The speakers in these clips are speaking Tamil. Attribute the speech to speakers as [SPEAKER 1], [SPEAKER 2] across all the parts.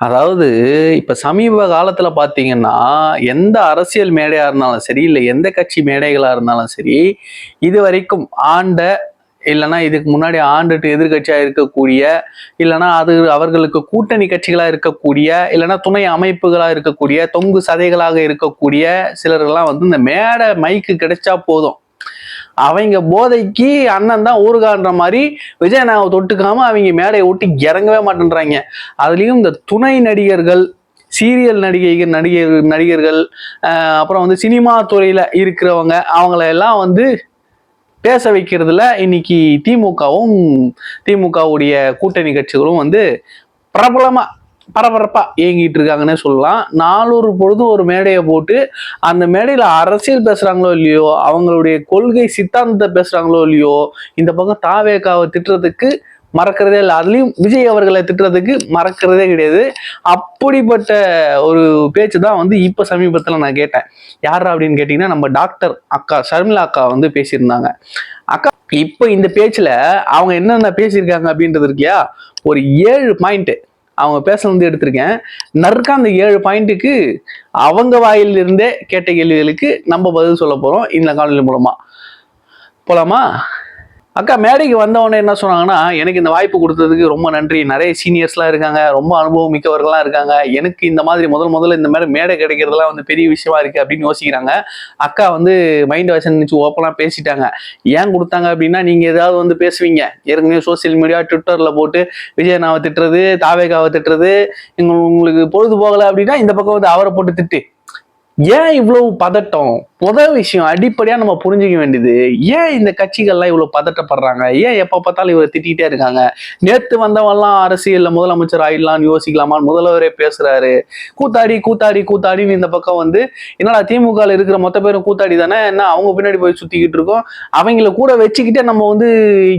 [SPEAKER 1] அதாவது இப்ப சமீப காலத்துல பாத்தீங்கன்னா எந்த அரசியல் மேடையா இருந்தாலும் சரி இல்ல எந்த கட்சி மேடைகளா இருந்தாலும் சரி இது வரைக்கும் ஆண்ட இல்லைன்னா இதுக்கு முன்னாடி ஆண்டுட்டு எதிர்கட்சியாக இருக்கக்கூடிய இல்லைன்னா அது அவர்களுக்கு கூட்டணி கட்சிகளாக இருக்கக்கூடிய இல்லைன்னா துணை அமைப்புகளாக இருக்கக்கூடிய தொங்கு சதைகளாக இருக்கக்கூடிய சிலர்கள்லாம் வந்து இந்த மேடை மைக்கு கிடைச்சா போதும். அவங்க போதைக்கு அண்ணன் தான் ஊருகான்ற மாதிரி விஜயநாவை தொட்டுக்காம அவங்க மேடையை ஒட்டி இறங்கவே மாட்டேன்றாங்க. அதுலேயும் இந்த துணை நடிகர்கள் சீரியல் நடிகைகள் நடிகர் நடிகர்கள் அப்புறம் வந்து சினிமா துறையில் இருக்கிறவங்க அவங்கள எல்லாம் வந்து பேச வைக்கிறதுல இன்னைக்கு திமுகவும் திமுகவுடைய கூட்டணி கட்சிகளும் வந்து பிரபலமாக பரபரப்பாக இயங்கிட்டு இருக்காங்கன்னே சொல்லலாம். நானூறு பொழுதும் ஒரு மேடையை போட்டு அந்த மேடையில் அரசியல் பேசுகிறாங்களோ இல்லையோ அவங்களுடைய கொள்கை சித்தாந்தத்தை பேசுகிறாங்களோ இல்லையோ இந்த பக்கம் தாவேக்காவை திட்டுறதுக்கு மறக்கிறதே இல்லை. அதுலேயும் விஜய் அவர்களை திட்டுறதுக்கு மறக்கிறதே கிடையாது. அப்படிப்பட்ட ஒரு பேச்சு தான் வந்து இப்போ சமீபத்தில் நான் கேட்டேன். யார் அப்படின்னு கேட்டிங்கன்னா நம்ம டாக்டர் அக்கா ஷர்மிளா அக்கா வந்து பேசியிருந்தாங்க. அக்கா இப்போ இந்த பேச்சில் அவங்க என்னென்ன பேசியிருக்காங்க அப்படின்றது இருக்கியா ஒரு ஏழு பாயிண்ட்டு அவங்க பேச வந்து எடுத்திருக்கேன். நறுக்கா அந்த ஏழு பாயிண்ட்டுக்கு அவங்க வாயிலிருந்தே கேட்ட கேள்விகளுக்கு நம்ம பதில் சொல்ல போகிறோம் இந்த காணொலி மூலமா. போலாமா? அக்கா மேடைக்கு வந்தவொடனே என்ன சொன்னாங்கன்னா எனக்கு இந்த வாய்ப்பு கொடுத்ததுக்கு ரொம்ப நன்றி. நிறைய சீனியர்ஸ்லாம் இருக்காங்க. ரொம்ப அனுபவம் மிக்கவர்கள்லாம் இருக்காங்க. எனக்கு இந்த மாதிரி முதல் முதல்ல இந்த மாதிரி மேடை கிடைக்கிறதுலாம் வந்து பெரிய விஷயமா இருக்குது அப்படின்னு யோசிக்கிறாங்க. அக்கா வந்து மைண்ட் வாஷன் நினச்சி ஓப்பனாக பேசிட்டாங்க. ஏன் கொடுத்தாங்க? அப்படின்னா நீங்கள் ஏதாவது வந்து பேசுவீங்க. ஏற்கனவே சோசியல் மீடியா ட்விட்டரில் போட்டு விஜயனாவை திட்டுறது தாவேகாவை திட்டுறது இங்க உங்களுக்கு பொழுது போகலை அப்படின்னா இந்த பக்கம் வந்து அவரை போட்டு திட்டு. ஏன் இவ்வளவு பதட்டம்? முதல் விஷயம் அடிப்படையா நம்ம புரிஞ்சுக்க வேண்டியது ஏன் இந்த கட்சிகள்லாம் இவ்வளவு பதட்டப்படுறாங்க? ஏன் எப்ப பார்த்தாலும் இவரை திட்டிகிட்டே இருக்காங்க? நேத்து வந்தவன்லாம் அரசியலில் முதலமைச்சர் ஆயிடலாம்னு யோசிக்கலாமான்னு முதல்வரே பேசுறாரு. கூத்தாடி கூத்தாடி கூத்தாடின்னு இந்த பக்கம் வந்து என்னடா திமுக இருக்கிற மொத்த பேரும் கூத்தாடி தானே? என்ன அவங்க பின்னாடி போய் சுத்திக்கிட்டு இருக்கோம்? அவங்கள கூட வச்சுக்கிட்டே நம்ம வந்து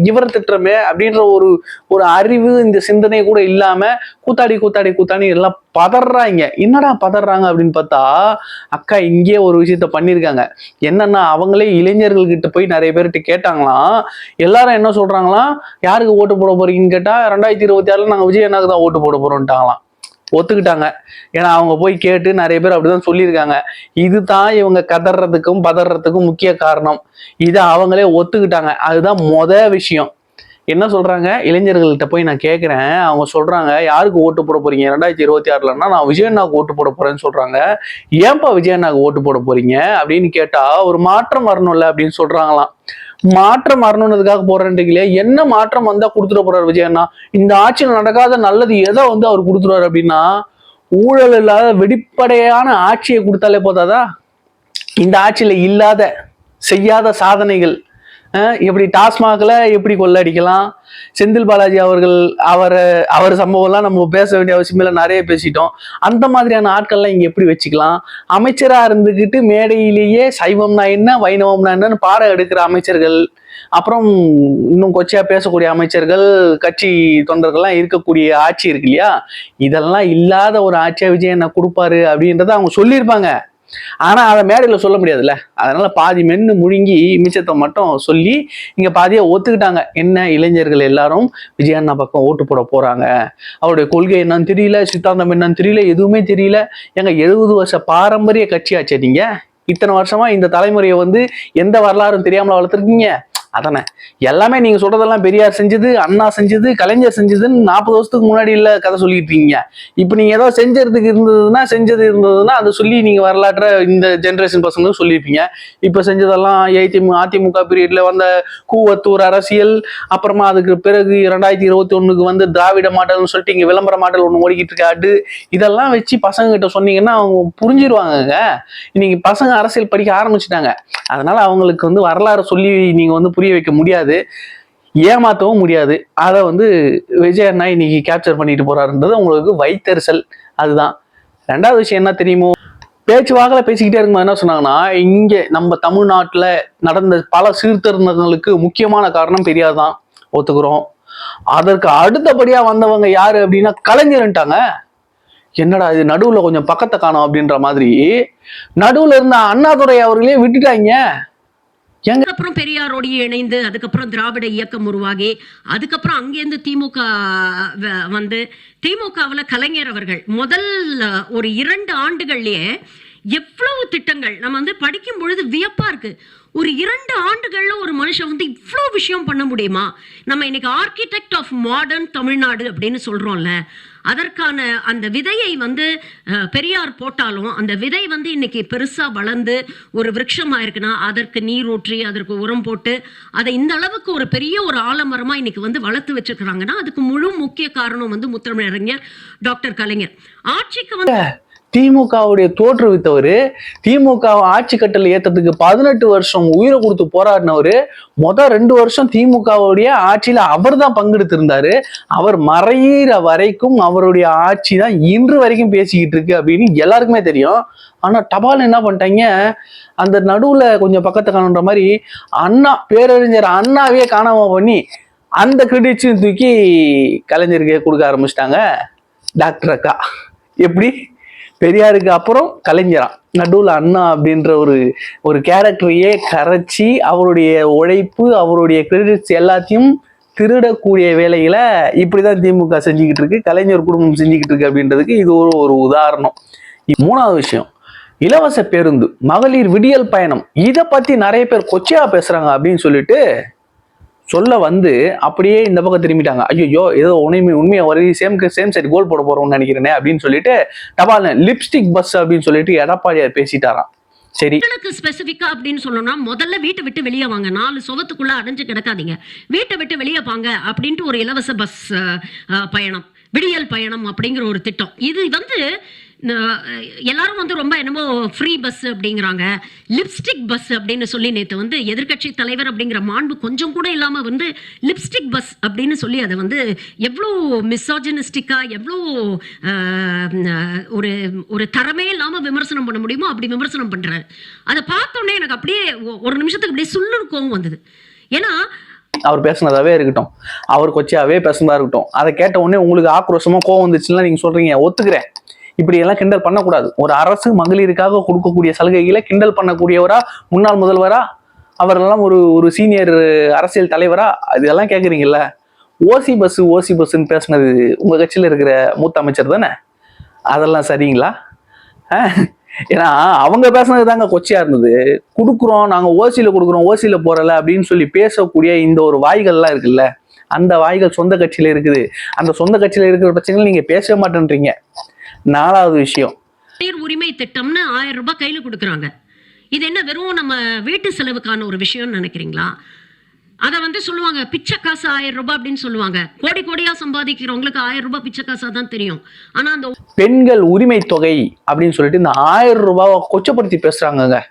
[SPEAKER 1] இவரை திட்டுறமே அப்படின்ற ஒரு ஒரு அறிவு இந்த சிந்தனை கூட இல்லாம கூத்தாடி கூத்தாடி கூத்தாடி எல்லாம் பதறாங்க. என்னடா பதறாங்க அப்படின்னு பார்த்தா அக்கா இங்கேயே ஒரு விஷயத்த பண்ணியிருக்காங்க என்னன்னா அவங்களே இளைஞர்கள்கிட்ட போய் நிறைய பேர்கிட்ட கேட்டாங்களாம். எல்லாரும் என்ன சொல்றாங்களாம்? யாருக்கு ஓட்டு போட போறீங்கன்னு கேட்டா ரெண்டாயிரத்தி இருபத்தி ஆறுல நாங்கள் விஜய் அண்ணாக்கு தான் ஓட்டு போட போறோம்ட்டாங்களாம் ஒத்துக்கிட்டாங்க. ஏன்னா அவங்க போய் கேட்டு நிறைய பேர் அப்படிதான் சொல்லியிருக்காங்க. இதுதான் இவங்க கதறதுக்கும் பதறதுக்கும் முக்கிய காரணம். இதை அவங்களே ஒத்துக்கிட்டாங்க. அதுதான் மொத விஷயம். என்ன சொல்றாங்க? இளைஞர்கள்ட்ட போய் நான் கேட்குறேன் அவங்க சொல்றாங்க யாருக்கு ஓட்டு போட போறீங்க? ரெண்டாயிரத்தி இருபத்தி ஆறுலன்னா நான் விஜயண்ணாக்கு ஓட்டு போட போறேன்னு சொல்றாங்க. ஏன்பா விஜயண்ணாக்கு ஓட்டு போட போறீங்க? அப்படின்னு கேட்டா ஒரு மாற்றம் வரணும்ல அப்படின்னு சொல்றாங்களாம். மாற்றம் வரணுன்றதுக்காக போறேன்றீங்களே என்ன மாற்றம் வந்தா கொடுத்துட போறாரு விஜயண்ணா? இந்த ஆட்சியில் நடக்காத நல்லது எதை வந்து அவர் கொடுத்துருவாரு அப்படின்னா ஊழல் இல்லாத வெளிப்படையான ஆட்சியை கொடுத்தாலே போதாதா? இந்த ஆட்சியில இல்லாத செய்யாத சாதனைகள் எப்படி டாஸ்மாக்ல எப்படி கொள்ளடிக்கலாம்? செந்தில் பாலாஜி அவர்கள் அவரை அவர் சம்பவம்லாம் நம்ம பேச வேண்டிய அவசியம் இல்லை நிறைய பேசிட்டோம். அந்த மாதிரியான ஆட்கள்லாம் இங்கே எப்படி வச்சுக்கலாம்? அமைச்சராக இருந்துக்கிட்டு மேடையிலேயே சைவம்னா என்ன வைணவம்னா என்னன்னு பாறை எடுக்கிற அமைச்சர்கள் அப்புறம் இன்னும் கொச்சையா பேசக்கூடிய அமைச்சர்கள் கட்சி தொண்டர்கள்லாம் இருக்கக்கூடிய ஆட்சி இருக்கு இல்லையா? இதெல்லாம் இல்லாத ஒரு ஆட்சியா விஜய் என்ன கொடுப்பாரு அப்படின்றத அவங்க சொல்லியிருப்பாங்க. ஆனால் அதை மேடையில் சொல்ல முடியாதுல்ல. அதனால் பாதி மென்னு முழுங்கி மிச்சத்தை மட்டும் சொல்லி இங்கே பாதியை ஒத்துக்கிட்டாங்க. என்ன இளைஞர்கள் எல்லாரும்? விஜயண்ணா பக்கம் ஓட்டு போட போகிறாங்க அவருடைய கொள்கை என்னன்னு தெரியல சித்தாந்தம் என்னன்னு தெரியல எதுவுமே தெரியல. எங்கள் எழுபது வருஷ பாரம்பரிய கட்சியாச்சு நீங்கள் இத்தனை வருஷமா இந்த தலைமுறையை வந்து எந்த வரலாறும் தெரியாமல் வளர்த்துருக்கீங்க? அதானே? எல்லாமே நீங்க சொல்றதெல்லாம் பெரியார் செஞ்சது அண்ணா செஞ்சது கலைஞர் செஞ்சதுன்னு நாற்பது வருஷத்துக்கு முன்னாடி இல்ல கதை சொல்லிட்டு இருக்கீங்க. இப்போ நீங்க ஏதோ செஞ்சதுக்கு இருந்ததுன்னா செஞ்சது இருந்ததுன்னா அதை சொல்லி நீங்க வரலாற்ற இந்த ஜென்ரேஷன் பசங்களும் சொல்லியிருப்பீங்க. இப்போ செஞ்சதெல்லாம் ஏதிமு அதிமுக பீரியட்ல வந்த கூவத்தூர் அரசியல் அப்புறமா அதுக்கு பிறகு இரண்டாயிரத்தி இருபத்தி ஒண்ணுக்கு வந்து திராவிட மாடல்னு சொல்லிட்டு இங்க விளம்பர மாடல் ஒன்று ஓடிக்கிட்டு இருக்காடு இதெல்லாம் வச்சு பசங்க கிட்ட சொன்னீங்கன்னா அவங்க புரிஞ்சிருவாங்கங்க. இன்னைக்கு பசங்க அரசியல் படிக்க ஆரம்பிச்சிட்டாங்க. அதனால அவங்களுக்கு வந்து வரலாறு சொல்லி நீங்க வந்து புரிய வைக்க முடியாது ஏமாத்தவும் முடியாது. அதை வந்து விஜய் அண்ணா இன்னைக்கு கேப்சர் பண்ணிட்டு போறாருன்றது உங்களுக்கு வைத்தறிச்சல். அதுதான். ரெண்டாவது விஷயம் என்ன தெரியுமோ? பேச்சு வாக்கில் பேசிக்கிட்டே இருக்கும்போது என்ன சொன்னாங்கன்னா இங்கே நம்ம தமிழ்நாட்டில் நடந்த பல சீர்திருத்தங்களுக்கு முக்கியமான காரணம் பெரியார் தான் ஒத்துக்கிறோம். அதற்கு அடுத்தபடியாக வந்தவங்க யார் அப்படின்னா கலைஞர்ன்ட்டாங்க என்னடா இது நடுவில் கொஞ்சம் பக்கத்தை காணோம் அப்படின்ற மாதிரி. நடுவில் இருந்த அண்ணாதுரை அவர்களே விட்டுட்டாங்க.
[SPEAKER 2] அதுக்கப்புறம் பெரியாரோடையே இணைந்து அதுக்கப்புறம் திராவிட இயக்கம் உருவாகி அதுக்கப்புறம் அங்கேருந்து திமுக வந்து திமுகவில் கலைஞர் அவர்கள் முதல் ஒரு இரண்டு ஆண்டுகள்லேயே எவ்வளவு திட்டங்கள்? நம்ம வந்து படிக்கும் பொழுது வியப்பா இருக்கு. ஒரு இரண்டு ஆண்டுகள்ல ஒரு மனுஷன் வந்து இவ்வளோ விஷயம் பண்ண முடியுமா? நம்ம இன்னைக்கு ஆர்கிடெக்ட் ஆஃப் மாடர்ன் தமிழ்நாடு அப்படின்னு சொல்றோம்ல அதற்கான அந்த விதையை வந்து பெரியார் போட்டாலும் அந்த விதை வந்து இன்னைக்கு பெருசா வளர்ந்து ஒரு விருட்சமா இருக்குன்னா அதற்கு நீர் ஊற்றி அதற்கு உரம் போட்டு அதை இந்த அளவுக்கு ஒரு பெரிய ஒரு ஆலமரமா இன்னைக்கு வந்து வளர்த்து வச்சிருக்கிறாங்கன்னா அதுக்கு முழு முக்கிய காரணம் வந்து முத்தமிழறிஞர் டாக்டர் கலைஞர். ஆட்சிக்கு வந்து
[SPEAKER 1] திமுகவுடைய தோற்றுவித்தவர் திமுக ஆட்சி கட்டளை ஏற்றத்துக்கு பதினெட்டு வருஷம் உயிரை கொடுத்து போராடினவர் மொதல் ரெண்டு வருஷம் திமுகவுடைய ஆட்சியில் அவர் தான் பங்கெடுத்திருந்தாரு. அவர் மறையிற வரைக்கும் அவருடைய ஆட்சி தான் இன்று வரைக்கும் பேசிக்கிட்டு இருக்கு அப்படின்னு எல்லாருக்குமே தெரியும். ஆனால் டபால் என்ன பண்ணிட்டாங்க? அந்த நடுவில் கொஞ்சம் பக்கத்தை காணுன்ற மாதிரி அண்ணா பேரறிஞர் அண்ணாவே காணாம பண்ணி அந்த கிரெடிட்ஸையும் தூக்கி கலைஞருக்கு கொடுக்க ஆரம்பிச்சிட்டாங்க. டாக்டர் அக்கா. எப்படி? பெரியாருக்கு அப்புறம் கலைஞரா. நடுவில் அண்ணா அப்படின்ற ஒரு ஒரு கேரக்டரையே கரைச்சி அவருடைய உழைப்பு அவருடைய கிரெடிட்ஸ் எல்லாத்தையும் திருடக்கூடிய வேலைகளை இப்படிதான் திமுக செஞ்சுக்கிட்டு இருக்கு கலைஞர் குடும்பம் செஞ்சுக்கிட்டு இருக்கு அப்படின்றதுக்கு இது ஒரு ஒரு உதாரணம். மூணாவது விஷயம் இலவச பேருந்து மகளிர் விடியல் பயணம் இதை பத்தி நிறைய பேர் கொச்சையா பேசுறாங்க அப்படின்னு சொல்லிட்டு சொல்ல வந்து அப்படியே இந்த பக்கம் திரும்பிட்டாங்க. ஐயோ ஏதோ உண்மை உண்மையை வரி சேம் சேம் சைடு கோல் போட போறோம்னு நினைக்கிறேனே அப்படின்னு சொல்லிட்டு டபால் லிப்ஸ்டிக் பஸ் அப்படின்னு சொல்லிட்டு எடப்பாடியார் பேசிட்டாராம். சரி.
[SPEAKER 2] மக்களுக்கு ஸ்பெசிஃபிக்கா அப்படின்னு சொல்லணும்னா முதல்ல வீட்டை விட்டு வெளியே வாங்க. நாலு சுவத்துக்குள்ள அடைஞ்சு கிடக்காதீங்க. வீட்டை விட்டு வெளியே வாங்க அப்படின்ட்டு ஒரு இலவச பஸ் பயணம். விடியல் பயணம் அப்படிங்கிற ஒரு திட்டம். இது வந்து எல்லாரும் வந்து ரொம்ப என்னமோ ஃப்ரீ பஸ் அப்படிங்கிறாங்க. லிப்ஸ்டிக் பஸ் அப்படின்னு சொல்லி நேற்று வந்து எதிர்க்கட்சி தலைவர் அப்படிங்கிற மாண்பு கொஞ்சம் கூட இல்லாமல் வந்து லிப்ஸ்டிக் பஸ் அப்படின்னு சொல்லி அதை வந்து எவ்வளோ மிசாஜினிஸ்டிக்கா எவ்வளோ ஒரு ஒரு தரமே இல்லாமல் விமர்சனம் பண்ண முடியுமோ அப்படி விமர்சனம் பண்ணுறாரு அதை பார்த்தோன்னே எனக்கு அப்படியே ஒரு நிமிஷத்துக்கு அப்படியே சுள்ளுன்னு கோவம் வந்தது. ஏன்னா
[SPEAKER 1] அவர் பேசுனதாவே இருக்கட்டும். அவர் கொச்சையாவே பேசுனதா இருக்கட்டும். அதை கேட்ட உடனே உங்களுக்கு ஆக்ரோஷமா கோவம் வந்துச்சுன்னா நீங்க சொல்றீங்க ஒத்துக்கிறேன். இப்படி எல்லாம் கிண்டல் பண்ணக்கூடாது. ஒரு அரசு மகளிருக்காக கொடுக்கக்கூடிய சலுகைகளை கிண்டல் பண்ணக்கூடியவரா முன்னாள் முதல்வரா அவரெல்லாம் ஒரு ஒரு சீனியர் அரசியல் தலைவரா இதெல்லாம் கேட்குறீங்கல்ல ஓசி பஸ் ஓசி பஸ்ன்னு பேசுனது உங்க கட்சியில இருக்கிற மூத்த அமைச்சர் தானே? அதெல்லாம் சரிங்களா? ஏன்னா அவங்க பேசுனது தாங்க கொச்சையா இருந்தது. கொடுக்குறோம் நாங்க ஓசியில கொடுக்குறோம் ஓசியில போறல அப்படின்னு சொல்லி பேசக்கூடிய இந்த ஒரு வாய்கள்லாம் இருக்குல்ல? அந்த வாய்கள் சொந்த கட்சியில இருக்குது. அந்த சொந்த கட்சியில இருக்கிற பிரச்சனைகள் நீங்க பேசவே மாட்டேன்றீங்க. நாலாவது விஷயம்.
[SPEAKER 2] உரிமை திட்டம்னு ஆயிரம் ரூபாய் கையில கொடுக்குறாங்க. இது என்ன வெறும் நம்ம வீட்டு செலவுக்கான ஒரு விஷயம்னு நினைக்கிறீங்களா? அதை வந்து சொல்லுவாங்க பிச்சை காசு ஆயிரம் ரூபாய் அப்படின்னு சொல்லுவாங்க. கோடி கோடியா சம்பாதிக்கிறவங்களுக்கு ஆயிரம் ரூபாய் பிச்சை காசா தான் தெரியும். ஆனா அந்த
[SPEAKER 1] பெண்கள் உரிமை தொகை அப்படின்னு சொல்லிட்டு இந்த ஆயிரம் ரூபாவை கொச்சப்படுத்தி பேசுறாங்கங்க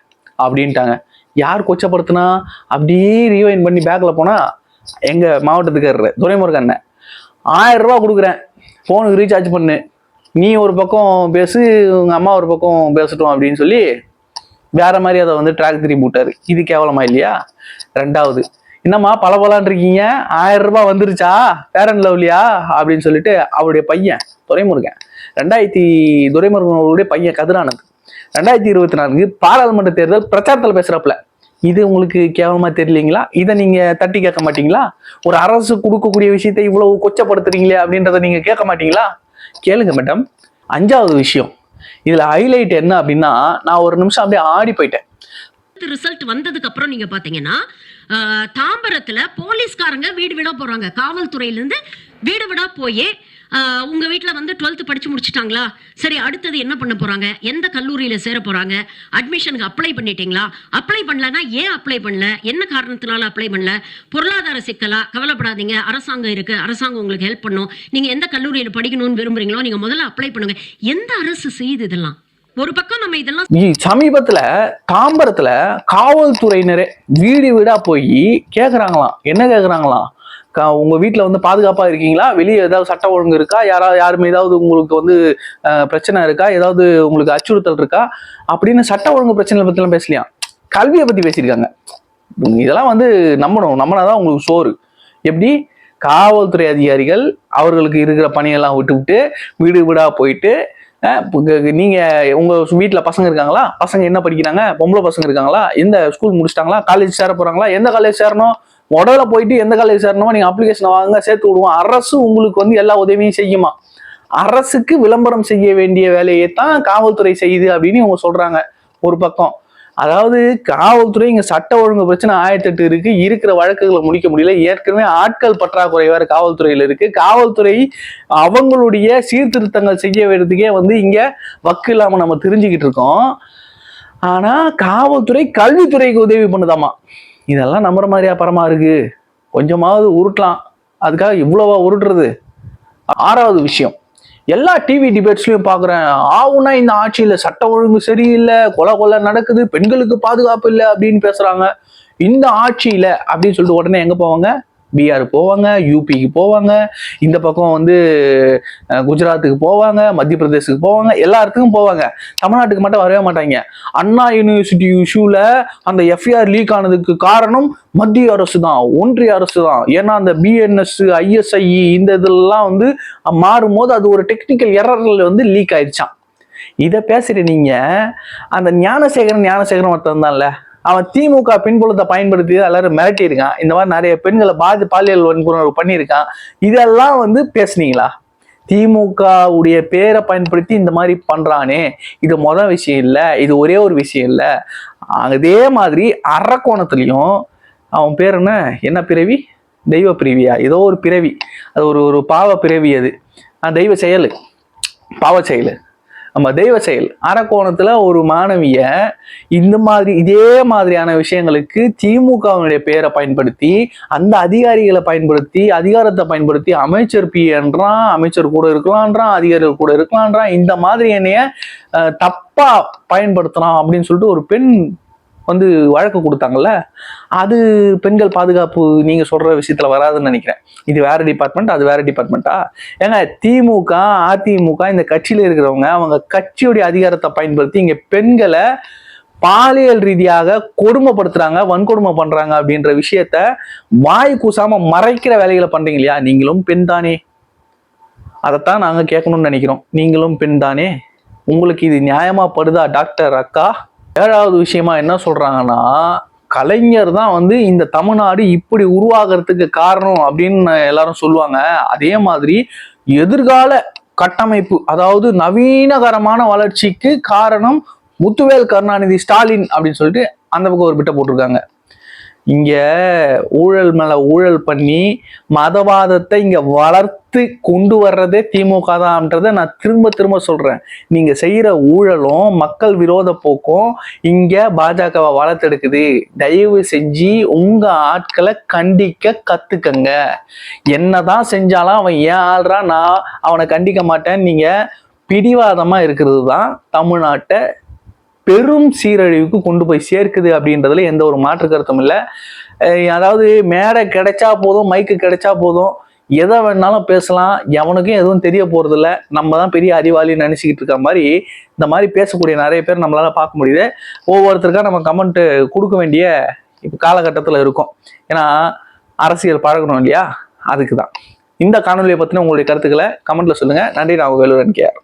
[SPEAKER 1] அப்படின்ட்டாங்க. யார் கொச்சப்படுத்தினா? அப்படியே ரீவைன் பண்ணி பேக்ல போனா எங்க மாவட்டத்துக்காரரு துரைமுருகன் அண்ணன். ஆயிரம் ரூபாய் கொடுக்குறேன். ஃபோனுக்கு ரீசார்ஜ் பண்ணு. நீ ஒரு பக்கம் பேசு உங்கள் அம்மா ஒரு பக்கம் பேசட்டும் அப்படின்னு சொல்லி வேற மாதிரி அதை வந்து ட்ராக் திரி போட்டாரு. இது கேவலமா இல்லையா? ரெண்டாவது என்னம்மா பல இருக்கீங்க? ஆயிரம் ரூபாய் வந்துருச்சா? பேரன் லவ்லியா அப்படின்னு சொல்லிட்டு அவருடைய பையன் துரைமுருகன் ரெண்டாயிரத்தி துரைமுருகன் அவருடைய பையன் கதிரானந்த் ரெண்டாயிரத்தி இருபத்தி நான்கு பாராளுமன்ற தேர்தல் பிரச்சாரத்தில் பேசுறப்பல. இது உங்களுக்கு கேவலமா தெரியலீங்களா? இதை நீங்க தட்டி கேட்க மாட்டீங்களா? ஒரு அரசு கொடுக்கக்கூடிய விஷயத்தை இவ்வளவு கொச்சப்படுத்துறீங்களே அப்படின்றத நீங்க கேட்க மாட்டீங்களா? கேளுங்க மேடம் அஞ்சாவது விஷயம். இதில் ஹைலைட் என்ன அப்படின்னா நான் ஒரு நிமிஷம் அப்படியே ஆடி போயிட்டேன்.
[SPEAKER 2] ரிசல்ட் வந்ததுக்கு அப்புறம் நீங்க பாத்தீங்கன்னா தாம்பரத்துல போலீஸ்காரங்க வீடு வீடா போறாங்க. காவல்துறையில இருந்து வீடு வீடா போய் உங்க வீட்டில் வந்து 12th படிச்சு முடிச்சிட்டாங்களா? சரி அடுத்தது என்ன பண்ண போறாங்க? எந்த கல்லூரியில சேர போறாங்க? அட்மிஷனுக்கு அப்ளை பண்ணிட்டீங்களா? அப்ளை பண்ணலன்னா ஏன் அப்ளை பண்ணல? என்ன காரணத்தினால அப்ளை பண்ணல? பொருளாதார சிக்கலா? கவலைப்படாதீங்க. அரசாங்கம் இருக்கு. அரசாங்கம் உங்களுக்கு ஹெல்ப் பண்ணும். நீங்க எந்த கல்லூரியில படிக்கணும்னு விரும்புறீங்களோ நீங்க முதல்ல அப்ளை பண்ணுங்க. எந்த அரசு செய்யுது இதெல்லாம்? ஒரு பக்கம் நம்ம இதெல்லாம்
[SPEAKER 1] சமீபத்துல தாம்பரத்துல காவல்துறையினரே வீடு வீடா போய் கேக்குறாங்களாம். என்ன கேக்குறாங்களாம்? உங்க வீட்டுல வந்து பாதுகாப்பா இருக்கீங்களா? வெளியே ஏதாவது சட்ட ஒழுங்கு இருக்கா? யாராவது யாருமே ஏதாவது உங்களுக்கு வந்து பிரச்சனை இருக்கா? ஏதாவது உங்களுக்கு அச்சுறுத்தல் இருக்கா? அப்படின்னு சட்ட ஒழுங்கு பிரச்சனை பத்தி எல்லாம் பேசலையா? கல்வியை பத்தி பேசியிருக்காங்க. இதெல்லாம் வந்து நம்பணும். நம்பினாதான் உங்களுக்கு சோறு. எப்படி? காவல்துறை அதிகாரிகள் அவர்களுக்கு இருக்கிற பணியெல்லாம் விட்டுவிட்டு வீடு வீடா போயிட்டு அஹ் இப்ப க- நீங்க உங்க பசங்க இருக்காங்களா? பசங்க என்ன படிக்கிறாங்க? பொம்பளை பசங்க இருக்காங்களா? எந்த ஸ்கூல் முடிச்சிட்டாங்களா? காலேஜ் சேர போறாங்களா? எந்த காலேஜ் சேரணும்? முதல்ல போயிட்டு எந்த காலேஜ் சேரணுமோ நீங்க அப்ளிகேஷன் வாங்க சேர்த்து விடுவோம். அரசு உங்களுக்கு வந்து எல்லா உதவியும் செய்யுமா? அரசுக்கு விளம்பரம் செய்ய வேண்டிய வேலையை தான் காவல்துறை செய்யுது அப்படின்னு இவங்க சொல்றாங்க. ஒரு பக்கம். அதாவது காவல்துறை இங்க சட்ட ஒழுங்கு பிரச்சனை ஆயிரத்தி எட்டு இருக்கு. இருக்கிற வழக்குகளை முடிக்க முடியல. ஏற்கனவே ஆட்கள் பற்றாக்குறை வேற காவல்துறையில இருக்கு. காவல்துறை அவங்களுடைய சீர்திருத்தங்கள் செய்ய வேண்டியதுக்கே வந்து இங்க வக்கு இல்லாம நம்ம தெரிஞ்சுக்கிட்டு இருக்கோம். ஆனா காவல்துறை கல்வித்துறைக்கு உதவி பண்ணுதாமா? இதெல்லாம் நம்புற மாதிரியா பரமா இருக்கு. கொஞ்சமாவது உருட்டலாம். அதுக்காக இவ்வளவா உருட்டுறது? ஆறாவது விஷயம். எல்லா டிவி டிபேட்ஸ்லயும் பாக்குறேன். ஆவுனா இந்த ஆட்சியில சட்ட ஒழுங்கு சரியில்லை கொலை கொலை நடக்குது பெண்களுக்கு பாதுகாப்பு இல்லை அப்படின்னு பேசுறாங்க. இந்த ஆட்சியில அப்படின்னு சொல்லிட்டு உடனே எங்க போவாங்க? பீகார் போவாங்க யூபிக்கு போவாங்க இந்த பக்கம் வந்து குஜராத்துக்கு போவாங்க மத்திய பிரதேசத்துக்கு போவாங்க எல்லா இடத்துக்கும் போவாங்க. தமிழ்நாட்டுக்கு மட்டும் வரவே மாட்டாங்க. அண்ணா யூனிவர்சிட்டி இஷ்யூல அந்த எஃப்ஐஆர் லீக் ஆனதுக்கு காரணம் மத்திய அரசு தான் ஒன்றிய அரசு தான். ஏன்னா அந்த பிஎன்எஸ் ஐஎஸ்ஐ இந்த இதெல்லாம் வந்து மாறும்போது அது ஒரு டெக்னிக்கல் எரர்ல வந்து லீக் ஆயிடுச்சான் இதை பேசுகிற நீங்கள் அந்த ஞானசேகரன் ஞானசேகரன் ஒருத்தன் தான்ல அவன் திமுக பின்புலத்தை பயன்படுத்தி எல்லாரும் மிரட்டியிருக்கான். இந்த மாதிரி நிறைய பெண்களை பாதி பாலியல் வன்புணர்வு பண்ணியிருக்கான். இதெல்லாம் வந்து பேசுனீங்களா? திமுக உடைய பேரை பயன்படுத்தி இந்த மாதிரி பண்றானே. இது மொதல் விஷயம் இல்லை. இது ஒரே ஒரு விஷயம் இல்லை. அதே மாதிரி அரக்கோணத்துலேயும் அவன் பேர் என்ன? என்ன பிறவி? தெய்வ பிறவியா? ஏதோ ஒரு பிறவி. அது ஒரு ஒரு பாவ பிறவி அது. தெய்வ செயல். பாவ செயல். நம்ம தெய்வ செயல். அரக்கோணத்துல ஒரு மாணவிய இந்த மாதிரி இதே மாதிரியான விஷயங்களுக்கு திமுகவினுடைய பெயரை பயன்படுத்தி அந்த அதிகாரிகளை பயன்படுத்தி அதிகாரத்தை பயன்படுத்தி அமைச்சர் பி என்றான் அமைச்சர் கூட இருக்கலான்றான் அதிகாரிகள் கூட இருக்கலான்றான் இந்த மாதிரி என்னைய தப்பா பயன்படுத்துறான் அப்படின்னு சொல்லிட்டு ஒரு பெண் வந்து வழக்கு கொடுத்தாங்கல்ல அது பெண்கள் பாதுகாப்பு நீங்க சொல்ற விஷயத்துல வராதுன்னு நினைக்கிறேன். இது வேற டிபார்ட்மெண்ட் அது வேற டிபார்ட்மெண்ட்டா ஏங்க திமுக அதிமுக இந்த கட்சியில இருக்கிறவங்க அவங்க கட்சியுடைய அதிகாரத்தை பயன்படுத்தி இங்க பெண்களை பாலியல் ரீதியாக கொடுமைப்படுத்துறாங்க வன்கொடுமை பண்றாங்க அப்படின்ற விஷயத்த வாய் கூசாம மறைக்கிற வேலைகளை பண்றீங்க இல்லையா? நீங்களும் பெண் தானே. அதைத்தான் நாங்க கேட்கணும்னு நினைக்கிறோம். நீங்களும் பெண் தானே. உங்களுக்கு இது நியாயமா படுதா டாக்டர் அக்கா? ஏழாவது விஷயமா என்ன சொல்றாங்கன்னா கலைஞர் தான் வந்து இந்த தமிழ்நாடு இப்படி உருவாகிறதுக்கு காரணம் அப்படின்னு எல்லாரும் சொல்லுவாங்க. அதே மாதிரி எதிர்கால கட்டமைப்பு அதாவது நவீனகரமான வளர்ச்சிக்கு காரணம் முத்துவேல் கருணாநிதி ஸ்டாலின் அப்படின்னு சொல்லிட்டு அந்த பக்கம் ஒரு பிட்டை போட்டிருக்காங்க. இங்க ஊழல் மேல ஊழல் பண்ணி மதவாதத்தை இங்க வளர்த்து கொண்டு வர்றதே திமுக தான்ன்றதை நான் திரும்ப திரும்ப சொல்றேன். நீங்க செய்யற ஊழலும் மக்கள் விரோத போக்கும் இங்க பாஜகவை வளர்த்தெடுக்குது. தயவு செஞ்சு உங்க ஆட்களை கண்டிக்க கத்துக்கங்க. என்னதான் செஞ்சாலும் அவன் ஏன் ஆள்றா நான் அவனை கண்டிக்க மாட்டேன். நீங்க பிடிவாதமா இருக்கிறது தான் தமிழ்நாட்டை பெரும் சீரழிவுக்கு கொண்டு போய் சேர்க்குது அப்படின்றதுல எந்த ஒரு மாற்று கருத்தும் இல்லை. அதாவது மேடை கிடைச்சா போதும் மைக்கு கிடைச்சா போதும். எதை வேணாலும் பேசலாம். எவனுக்கும் எதுவும் தெரிய போகிறதில்ல நம்ம தான் பெரிய அறிவாளின்னு நினச்சிக்கிட்டு இருக்க மாதிரி இந்த மாதிரி பேசக்கூடிய நிறைய பேர் நம்மளால பார்க்க முடியுது. ஒவ்வொருத்தருக்கா நம்ம கமெண்ட் கொடுக்க வேண்டிய இப்போ காலகட்டத்தில் இருக்கும். ஏன்னா அரசியல் பழகணும் இல்லையா? அதுக்கு தான் இந்த காணொலியை பற்றின உங்களுடைய கருத்துக்களை கமெண்ட்ல சொல்லுங்க. நன்றி நான் உங்கள் வேலுடன் கேஆர்